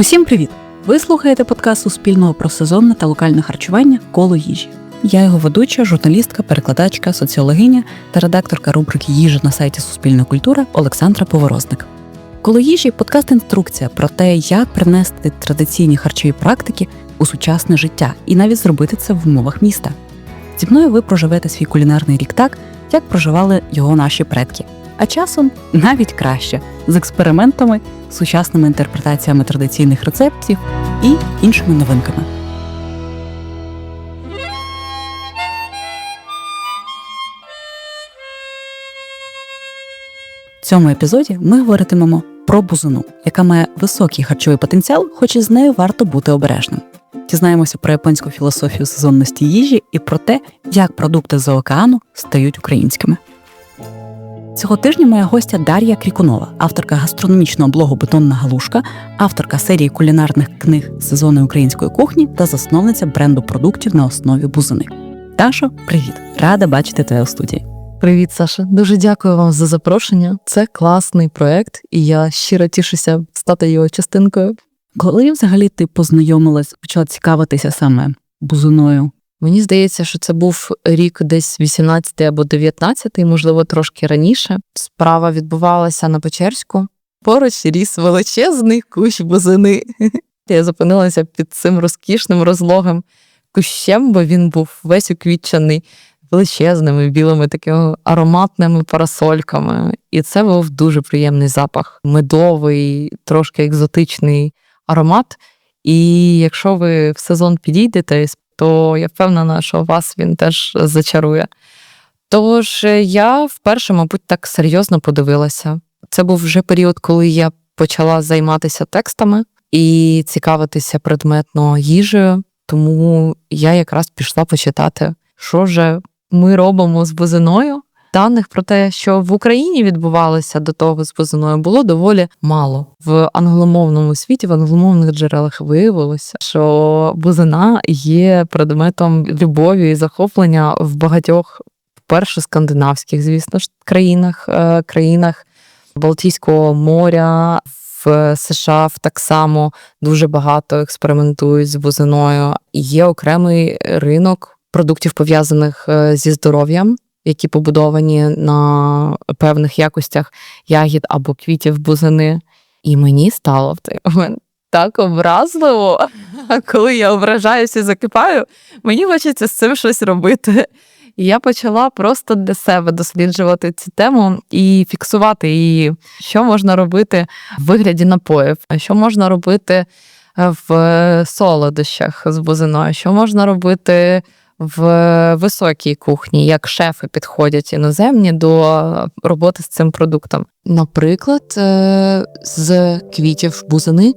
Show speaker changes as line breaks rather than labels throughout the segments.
Усім привіт! Ви слухаєте подкаст Суспільного про сезонне та локальне харчування коло їжі. Я його ведуча, журналістка, перекладачка, соціологиня та редакторка рубрики Їжа на сайті Суспільна культура Олександра Поворозник. Коло їжі подкаст інструкція про те, як принести традиційні харчові практики у сучасне життя і навіть зробити це в умовах міста. Зі мною ви проживете свій кулінарний рік так, як проживали його наші предки, а часом навіть краще з експериментами, сучасними інтерпретаціями традиційних рецептів і іншими новинками. В цьому епізоді ми говоритимемо про бузину, яка має високий харчовий потенціал, хоч і з нею варто бути обережним. Дізнаємося про японську філософію сезонності їжі і про те, як продукти з океану стають українськими. Цього тижня моя гостя Дар'я Крікунова, авторка гастрономічного блогу Бетонна галушка, авторка серії кулінарних книг сезони української кухні та засновниця бренду продуктів на основі бузини. Дашо, привіт! Рада бачити тебе у студії.
Привіт, Саша. Дуже дякую вам за запрошення. Це класний проект, і я щиро тішуся стати його частинкою.
Коли взагалі ти познайомилась, почала цікавитися саме бузиною?
Мені здається, що це був рік десь 18 або 19, можливо, трошки раніше. Справа відбувалася на Печерську. Поруч ріс величезний кущ бузини. Я зупинилася під цим розкішним розлогим кущем, бо він був весь уквітчений величезними білими такими ароматними парасольками. І це був дуже приємний запах, медовий, трошки екзотичний аромат. І якщо ви в сезон підійдете, то я впевнена, що вас він теж зачарує. Тож я вперше, мабуть, так серйозно подивилася. Це був вже період, коли я почала займатися текстами і цікавитися предметно їжею, тому я якраз пішла почитати, що же ми робимо з бузиною. Даних про те, що в Україні відбувалося до того з бузиною, було доволі мало. В англомовному світі, в англомовних джерелах виявилося, що бузина є предметом любові і захоплення в багатьох, перше скандинавських, звісно ж, країнах, е, країнах Балтійського моря. В США так само дуже багато експериментують з бузиною. Є окремий ринок продуктів пов'язаних е, зі здоров'ям, які побудовані на певних якостях ягід або квітів бузини. І мені стало в той момент так образливо, коли я ображаюся і закипаю, мені хочеться з цим щось робити. І я почала просто для себе досліджувати цю тему і фіксувати її, що можна робити в вигляді напоїв, що можна робити в солодощах з бузиною, що можна робити в високій кухні, як шефи підходять іноземні до роботи з цим продуктом. Наприклад, е, з квітів бузини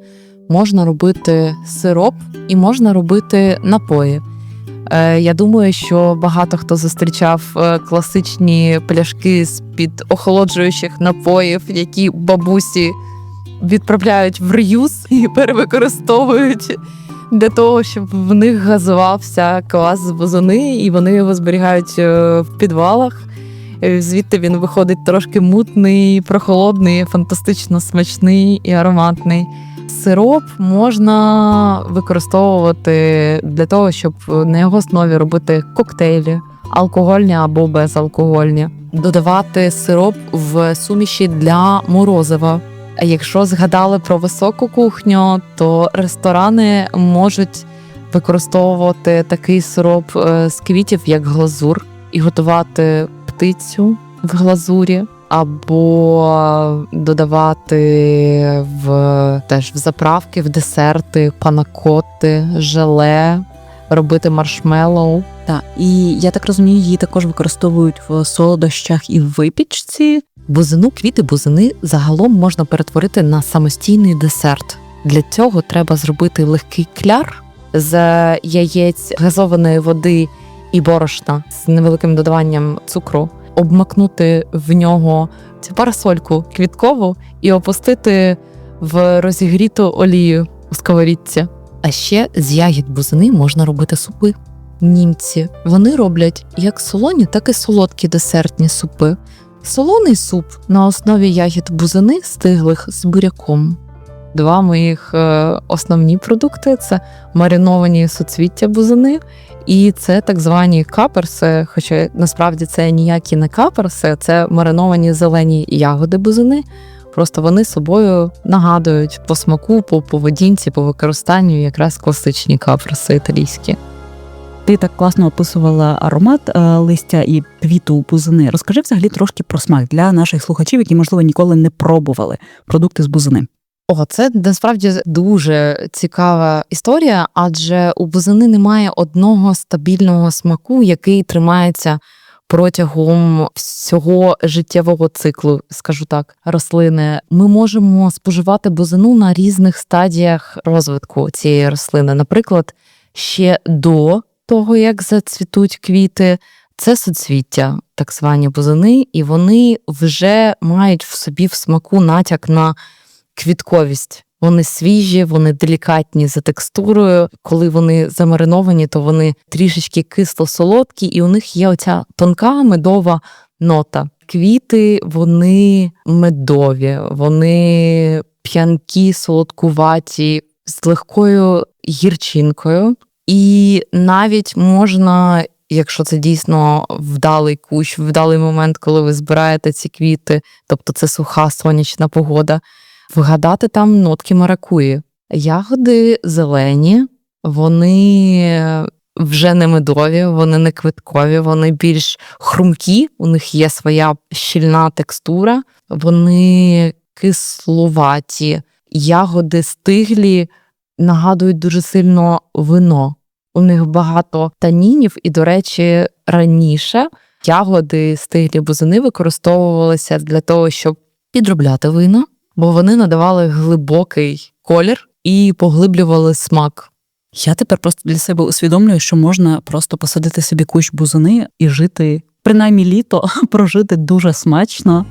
можна робити сироп і можна робити напої. Е, я думаю, що багато хто зустрічав е, класичні пляшки з під охолоджуючих напоїв, які бабусі відправляють в реюз і перевикористовують для того, щоб в них газувався клас з бузини, і вони його зберігають е, в підвалах. Е, звідти він виходить трошки мутний, прохолодний, фантастично смачний і ароматний. Сироп можна використовувати для того, щоб на його основі робити коктейлі, алкогольні або безалкогольні, додавати сироп в суміші для морозива. Якщо згадали про високу кухню, то ресторани можуть використовувати такий сироп е, з квітів, як глазур, і готувати птицю в глазурі, або додавати в теж в заправки, в десерти, панакоти, желе, робити маршмеллоу.
Так, і я так розумію, її також використовують в солодощах і в випічці.
Бузину, квіти бузини загалом можна перетворити на самостійний десерт. Для цього треба зробити легкий кляр з яєць газованої води і борошна з невеликим додаванням цукру, обмакнути в нього цю парасольку квіткову і опустити в розігріту олію у сковорідці. А ще з ягід бузини можна робити супи. Німці вони роблять як солоні, так і солодкі десертні супи. Солоний суп на основі ягід бузини стиглих з буряком. Два моїх е, основні продукти це мариновані суцвіття бузини, і це так звані каперси. Хоча насправді це ніякі не каперси, це мариновані зелені ягоди бузини. Просто вони собою нагадують по смаку, по поведінці, по використанню якраз класичні каперси італійські.
Ти так класно описувала аромат е, листя і квіту бузини. Розкажи взагалі трошки про смак для наших слухачів, які, можливо, ніколи не пробували продукти з бузини.
О, це насправді дуже цікава історія, адже у бузини немає одного стабільного смаку, який тримається протягом всього життєвого циклу, скажу так, рослини. Ми можемо споживати бузину на різних стадіях розвитку цієї рослини. Наприклад, ще до того, як зацвітуть квіти, це соцвіття, так звані бузини, і вони вже мають в собі в смаку натяк на квітковість. Вони свіжі, вони делікатні за текстурою. Коли вони замариновані, то вони трішечки кисло-солодкі, і у них є оця тонка медова нота. Квіти вони медові, вони п'янкі, солодкуваті, з легкою гірчинкою. І навіть можна, якщо це дійсно вдалий кущ, вдалий момент, коли ви збираєте ці квіти, тобто це суха сонячна погода, вгадати там нотки маракуї. Ягоди зелені, вони вже не медові, вони не квиткові, вони більш хрумкі, у них є своя щільна текстура, вони кислуваті, ягоди стиглі нагадують дуже сильно вино. У них багато танінів, і, до речі, раніше ягоди стиглі бузини використовувалися для того, щоб підробляти вина, бо вони надавали глибокий колір і поглиблювали смак.
Я тепер просто для себе усвідомлюю, що можна просто посадити собі кущ бузини і жити, принаймні літо, прожити дуже смачно.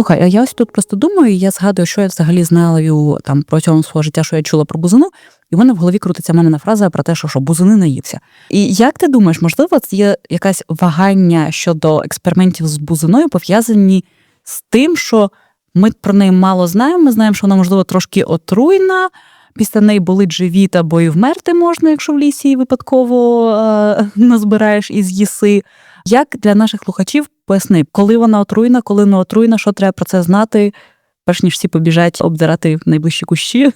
Слухай, а я ось тут просто думаю, я згадую, що я взагалі знала там протягом свого життя, що я чула про бузину, і в мене в голові крутиться мамина фраза про те, що що бузини наївся. І як ти думаєш, можливо, це є якась вагання щодо експериментів з бузиною, пов'язані з тим, що ми про неї мало знаємо. Ми знаємо, що вона, можливо, трошки отруйна. Після неї болить живіт або і вмерти можна, якщо в лісі випадково е- назбираєш і з'їси. Як для наших слухачів поясни, коли вона отруйна, коли не отруйна, що треба про це знати, перш ніж всі побіжать обдирати найближчі кущі?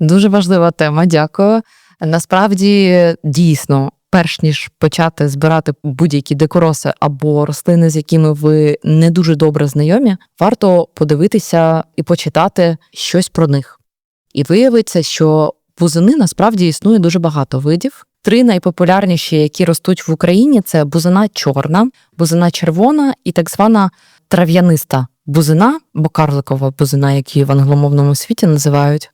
Дуже важлива тема, дякую. Насправді, дійсно, перш ніж почати збирати будь-які декороси або рослини, з якими ви не дуже добре знайомі, варто подивитися і почитати щось про них. І виявиться, що бузини насправді існує дуже багато видів. Три найпопулярніші, які ростуть в Україні, це бузина чорна, бузина червона і так звана трав'яниста бузина, бо карликова бузина, як її в англомовному світі називають.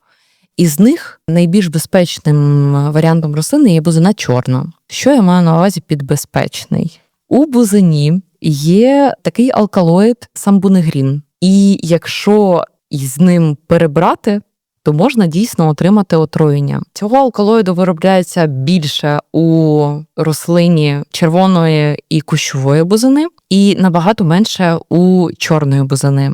Із них найбільш безпечним варіантом рослини є бузина чорна. Що я маю на увазі під безпечний? У бузині є такий алкалоїд самбунегрін. І якщо із ним перебрати, то можна дійсно отримати отруєння. Цього алкалоїду виробляється більше у рослині червоної і кущової бузини, і набагато менше у чорної бузини.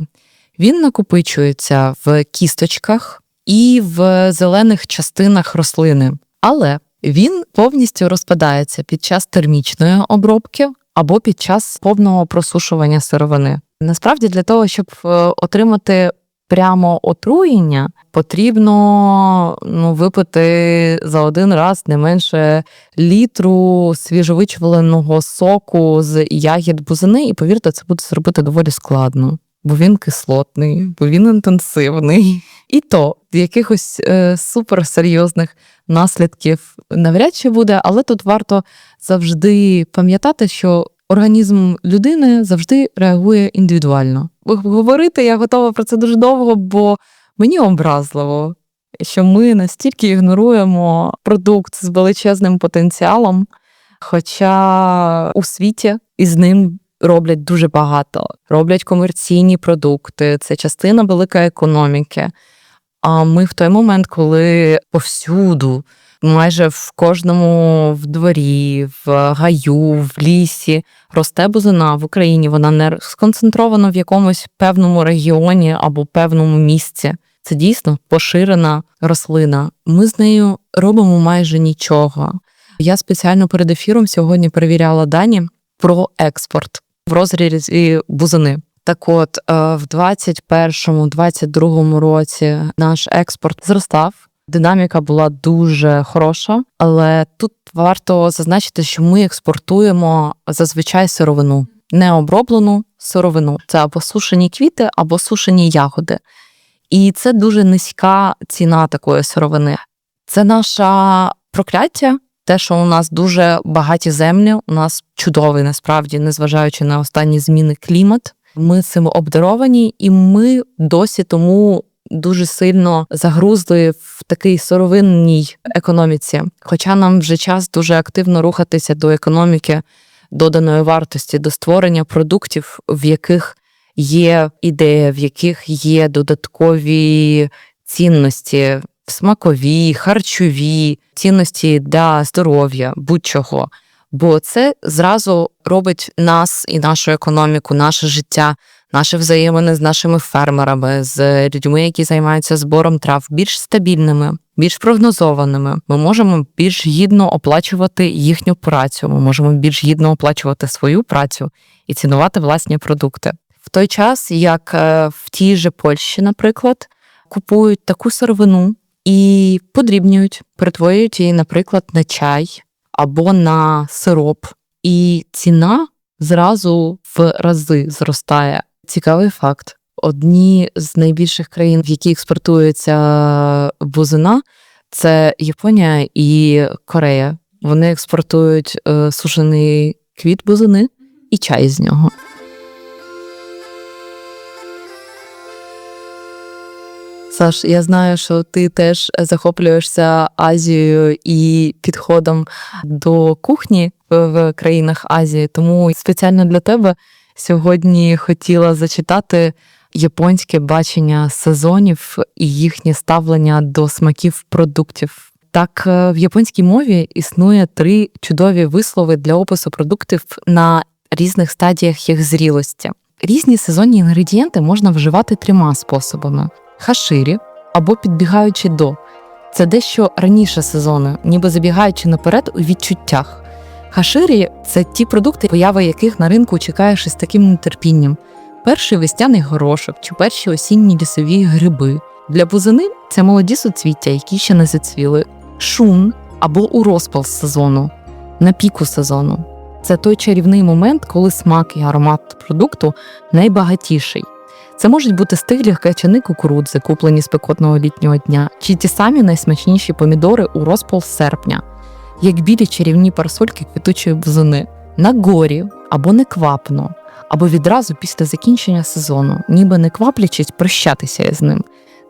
Він накопичується в кісточках і в зелених частинах рослини, але він повністю розпадається під час термічної обробки або під час повного просушування сировини. Насправді, для того, щоб е, отримати прямо отруєння, потрібно ну, випити за один раз не менше літру свіжовичваленого соку з ягід бузини, і повірте, це буде зробити доволі складно. Бо він кислотний, бо він інтенсивний. І то якихось е, суперсерйозних наслідків навряд чи буде, але тут варто завжди пам'ятати, що організм людини завжди реагує індивідуально. Говорити я готова про це дуже довго, бо мені образливо, що ми настільки ігноруємо продукт з величезним потенціалом, хоча у світі із ним роблять дуже багато, роблять комерційні продукти, це частина великої економіки. А ми в той момент, коли повсюду майже в кожному в дворі, в гаю, в лісі росте бузина в Україні. Вона не сконцентрована в якомусь певному регіоні або певному місці. Це дійсно поширена рослина. Ми з нею робимо майже нічого. Я спеціально перед ефіром сьогодні перевіряла дані про експорт в розрізі бузини. Так от, е, в 2021-2022 році наш експорт зростав. Динаміка була дуже хороша, але тут варто зазначити, що ми експортуємо зазвичай сировину, необроблену сировину. Це або сушені квіти, або сушені ягоди. І це дуже низька ціна такої сировини. Це наша прокляття, те, що у нас дуже багаті землі, у нас чудовий насправді, незважаючи на останні зміни клімат. Ми цим обдаровані, і ми досі тому дуже сильно загрузли в такій сировинній економіці. Хоча нам вже час дуже активно рухатися до економіки доданої вартості, до створення продуктів, в яких є ідея, в яких є додаткові цінності, смакові, харчові цінності для здоров'я, будь-чого. Бо це зразу робить нас і нашу економіку, наше життя, наші взаємини з нашими фермерами, з людьми, які займаються збором трав, більш стабільними, більш прогнозованими. Ми можемо більш гідно оплачувати їхню працю. Ми можемо більш гідно оплачувати свою працю і цінувати власні продукти. В той час, як е, в тій же Польщі, наприклад, купують таку сировину і подрібнюють, перетворюють її, наприклад, на чай або на сироп, і ціна зразу в рази зростає. Цікавий факт. Одні з найбільших країн, в які експортується бузина, це Японія і Корея. Вони експортують е, сушений квіт бузини і чай з нього. Саш, я знаю, що ти теж захоплюєшся Азією і підходом до кухні в країнах Азії. Тому спеціально для тебе сьогодні хотіла зачитати японське бачення сезонів і їхнє ставлення до смаків продуктів. Так, в японській мові існує три чудові вислови для опису продуктів на різних стадіях їх зрілості. Різні сезонні інгредієнти можна вживати трьома способами: хаширі або підбігаючи до. Це дещо раніше сезону, ніби забігаючи наперед у відчуттях. Хаширі це ті продукти, появи яких на ринку чекаєш із таким нетерпінням. Перший весняний горошок чи перші осінні лісові гриби. Для бузини це молоді суцвіття, які ще не зацвіли, шун або у розпал сезону, на піку сезону. Це той чарівний момент, коли смак і аромат продукту найбагатіший. Це можуть бути стиглі качани кукурудзи, куплені з пекотного літнього дня, чи ті самі найсмачніші помідори у розпал серпня, як білі чарівні парасольки квітучої бузини, на горі або неквапно, або відразу після закінчення сезону, ніби не кваплячись прощатися із ним.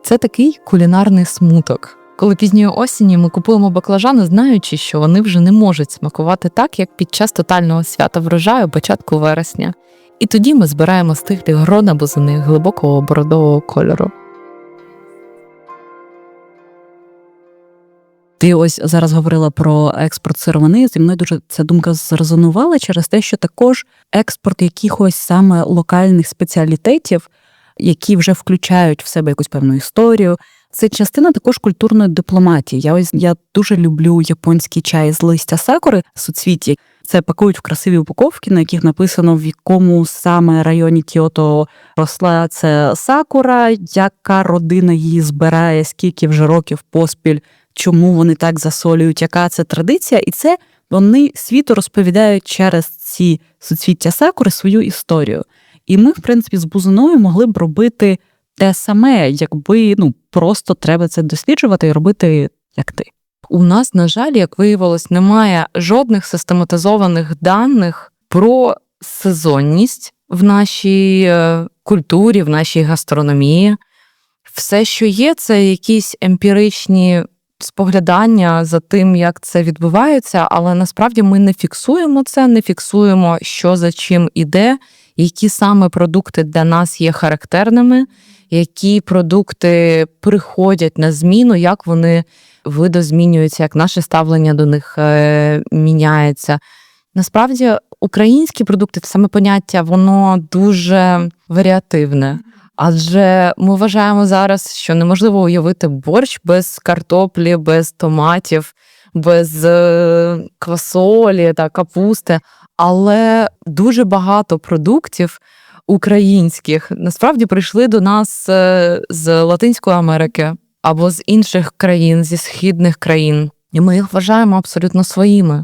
Це такий кулінарний смуток. Коли пізньої осені ми купуємо баклажани, знаючи, що вони вже не можуть смакувати так, як під час тотального свята врожаю початку вересня. І тоді ми збираємо стиглі грона бузини глибокого бородового кольору.
Ти ось зараз говорила про експорт сировини. Зі мною дуже ця думка зрезонувала через те, що також експорт якихось саме локальних спеціалітетів, які вже включають в себе якусь певну історію. Це частина також культурної дипломатії. Я ось я дуже люблю японський чай з листя сакури суцвіті. Це пакують в красиві упаковки, на яких написано в якому саме районі Кіото росла це сакура, яка родина її збирає, скільки вже років поспіль, чому вони так засолюють, яка це традиція, і це вони світу розповідають через ці суцвіття сакури свою історію. І ми, в принципі, з бузиною могли б робити те саме, якби ну просто треба це досліджувати і робити як ти.
У нас, на жаль, як виявилось, немає жодних систематизованих даних про сезонність в нашій е, культурі, в нашій гастрономії. Все, що є, це якісь емпіричні споглядання за тим, як це відбувається, але насправді ми не фіксуємо це, не фіксуємо, що за чим іде, які саме продукти для нас є характерними, які продукти приходять на зміну, як вони видозмінюються, як наше ставлення до них е, міняється. Насправді, українські продукти, саме поняття, воно дуже варіативне. Адже ми вважаємо зараз, що неможливо уявити борщ без картоплі, без томатів, без е, квасолі та капусти. Але дуже багато продуктів українських насправді прийшли до нас е, з Латинської Америки або з інших країн, зі східних країн, і ми їх вважаємо абсолютно своїми.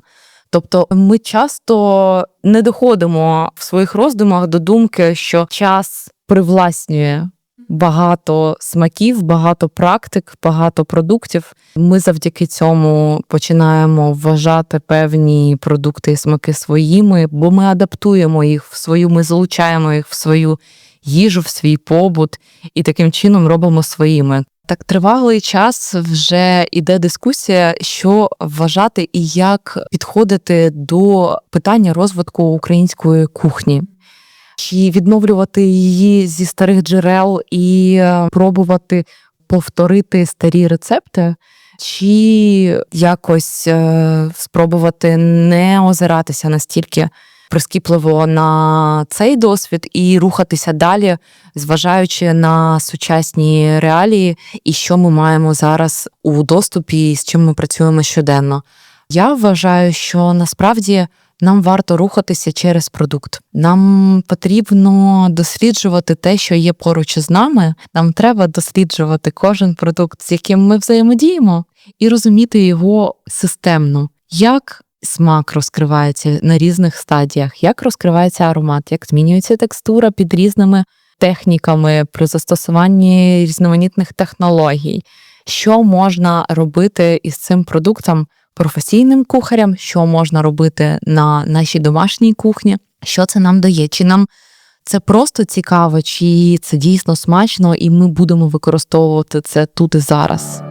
Тобто ми часто не доходимо в своїх роздумах до думки, що час привласнює багато смаків, багато практик, багато продуктів. Ми завдяки цьому починаємо вважати певні продукти і смаки своїми, бо ми адаптуємо їх в свою, ми залучаємо їх в свою їжу, в свій побут і таким чином робимо своїми. Так тривалий час вже іде дискусія, що вважати і як підходити до питання розвитку української кухні. Чи відновлювати її зі старих джерел і е, пробувати повторити старі рецепти, чи якось е, спробувати не озиратися настільки прискіпливо на цей досвід і рухатися далі, зважаючи на сучасні реалії і що ми маємо зараз у доступі, і з чим ми працюємо щоденно. Я вважаю, що насправді нам варто рухатися через продукт. Нам потрібно досліджувати те, що є поруч із нами. Нам треба досліджувати кожен продукт, з яким ми взаємодіємо, і розуміти його системно, як смак розкривається на різних стадіях, як розкривається аромат, як змінюється текстура під різними техніками при застосуванні різноманітних технологій. Що можна робити із цим продуктом професійним кухарям, що можна робити на нашій домашній кухні, що це нам дає? Чи нам це просто цікаво, чи це дійсно смачно, і ми будемо використовувати це тут і зараз?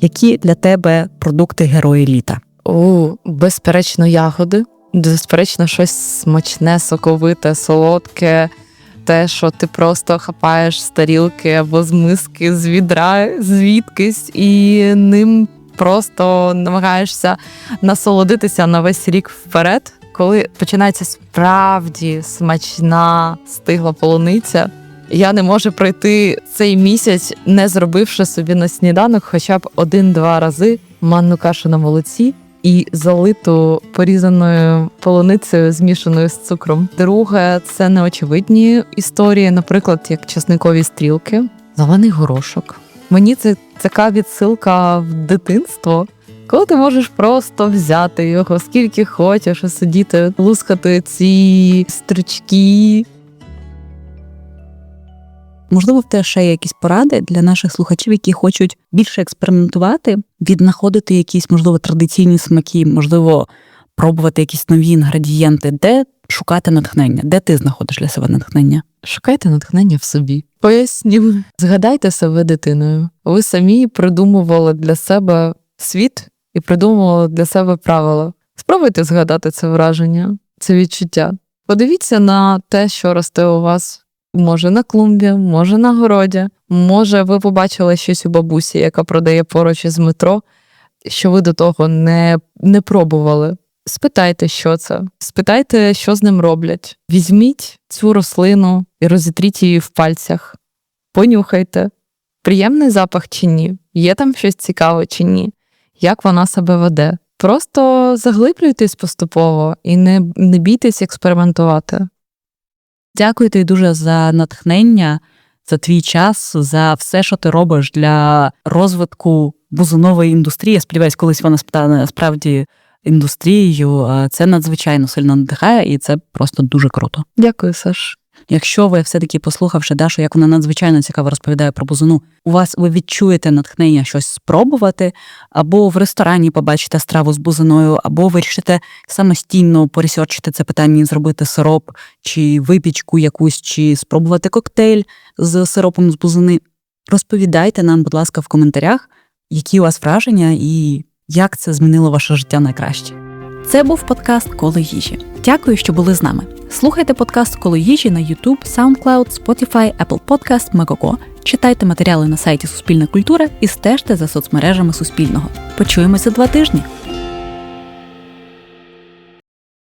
Які для тебе продукти герої літа?
О, безперечно, ягоди. Безперечно, щось смачне, соковите, солодке. Те, що ти просто хапаєш з тарілки або з миски, з відра, звідкись, і ним просто намагаєшся насолодитися на весь рік вперед. Коли починається справді смачна стигла полуниця, я не можу пройти цей місяць, не зробивши собі на сніданок хоча б один-два рази манну кашу на молоці і залиту порізаною полуницею, змішаною з цукром. Друге, це неочевидні історії, наприклад, як часникові стрілки, зелений горошок. Мені це така відсилка в дитинство. Коли ти можеш просто взяти його скільки хочеш, і сидіти, лускати ці стручки,
Можливо, в тебе ще є якісь поради для наших слухачів, які хочуть більше експериментувати, віднаходити якісь, можливо, традиційні смаки, можливо, пробувати якісь нові інгредієнти, де шукати натхнення, де ти знаходиш для себе натхнення?
Шукайте натхнення в собі. Поясню. Згадайте себе дитиною. Ви самі придумували для себе світ і придумували для себе правила. Спробуйте згадати це враження, це відчуття. Подивіться на те, що росте у вас. Може на клумбі, може на городі, може, ви побачили щось у бабусі, яка продає поруч із метро, що ви до того не, не пробували. Спитайте, що це. Спитайте, що з ним роблять. Візьміть цю рослину і розітріть її в пальцях. Понюхайте, приємний запах чи ні, є там щось цікаве чи ні, як вона себе веде. Просто заглиблюйтесь поступово і не, не бійтесь експериментувати.
Дякую тобі дуже за натхнення, за твій час, за все, що ти робиш для розвитку бузинової індустрії. Я сподіваюсь, колись вона стане справді індустрією. Це надзвичайно сильно надихає, і це просто дуже круто.
Дякую, Саш.
Якщо ви все-таки послухавши Дашу, як вона надзвичайно цікаво розповідає про бузину, у вас ви відчуєте натхнення щось спробувати, або в ресторані побачите страву з бузиною, або вирішите самостійно поресерчити це питання і зробити сироп, чи випічку якусь, чи спробувати коктейль з сиропом з бузини. Розповідайте нам, будь ласка, в коментарях, які у вас враження, і як це змінило ваше життя на краще. Це був подкаст Коло їжі. Дякую, що були з нами. Слухайте подкаст Коло їжі на YouTube, SoundCloud, Spotify, Apple Podcast, Megogo. Читайте матеріали на сайті Суспільна культура і стежте за соцмережами Суспільного. Почуємося два тижні.